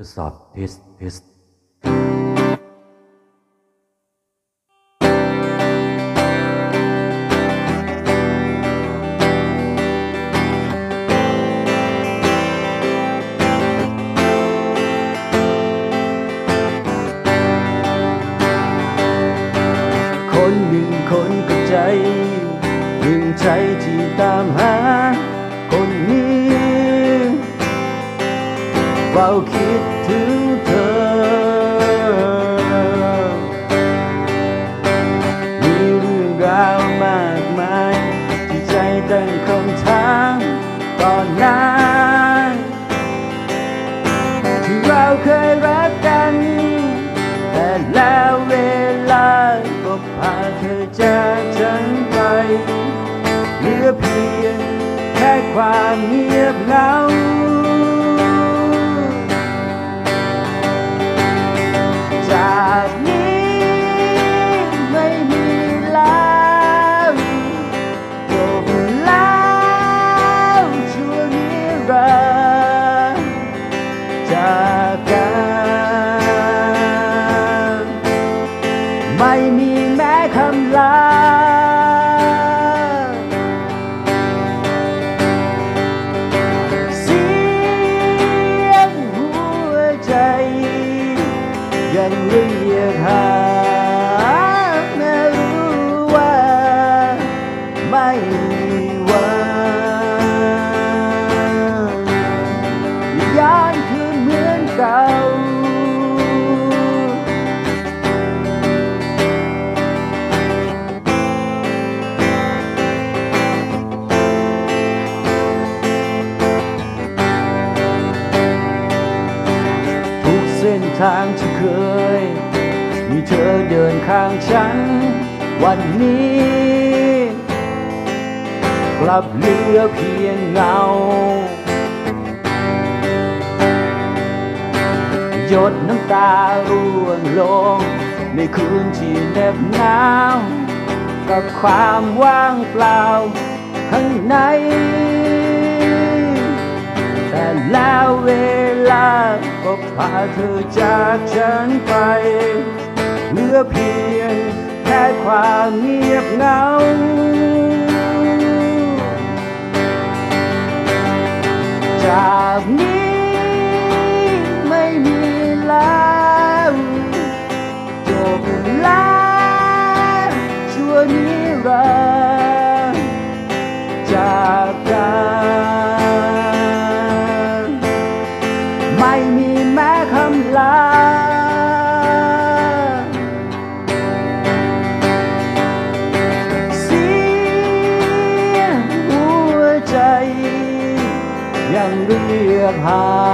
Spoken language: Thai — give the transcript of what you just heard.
ทดสอบเทสเทสคนหนึ่งคนกับใจหนึ่งใจที่ เฝ้าคิดถึงเธอ มีเรื่องราวมากมาย ที่ใจตั้งคำถามตอนนั้นที่เราเคยรักกัน แต่แล้วเวลาก็พาเธอจากฉันไปเหลือเพียงแค่ความเงียบเหงา ไม่มีแม้คำลา ทางที่เคย มีเธอเดินข้างฉัน วันนี้ กลับเหลือเพียงเงา หยดน้ำตาร่วงลง ในคืนที่เหน็บหนาวกับความว่างเปล่าข้างใน แต่แล้วเวลา ก็พาเธอจากฉันไป เหลือเพียงแค่ความเงียบเหงา แม้คำลา เสียหัวใจ ยังเรียกหา